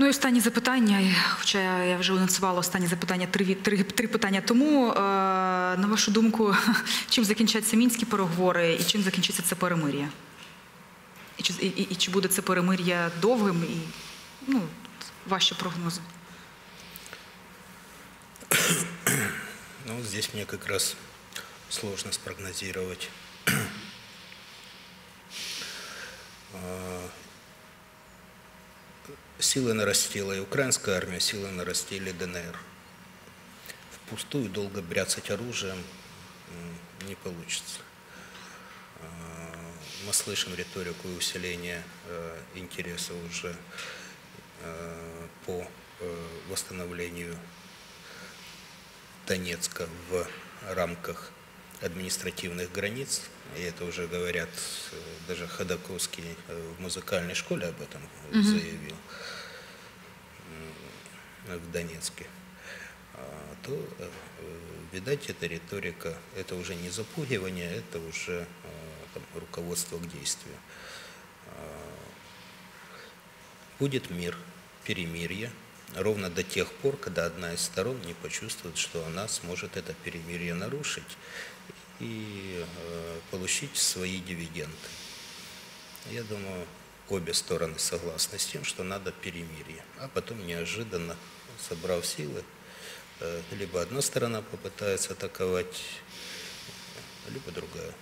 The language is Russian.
Ну і останнє запитання, хоча я вже анонсувала останнє запитання три, три, три питання тому. Е, на вашу думку, чим закінчаться мінські переговори і чим закінчиться це перемир'я? І чи, і, і, чи буде це перемир'я довгим і ну, ваші прогнози? Ну, здесь мне как раз сложно спрогнозировать. Силы нарастила и украинская армия, силы нарастили ДНР. Впустую долго бряцать оружием не получится. А, Мы слышим риторику усиления э, интереса уже э, по э, восстановлению Донецка в рамках административных границ. И это уже говорят, э, даже Ходаковский э, в музыкальной школе об этом заявил м, в Донецке. А, То, э, видать, эта риторика, это уже не запугивание, это уже там, руководство к действию. А, Будет мир, перемирие, ровно до тех пор, когда одна из сторон не почувствует, что она сможет это перемирие нарушить и э, получить свои дивиденды. Я думаю, обе стороны согласны с тем, что надо перемирие. А потом неожиданно, собрав силы, э, либо одна сторона попытается атаковать, либо другая.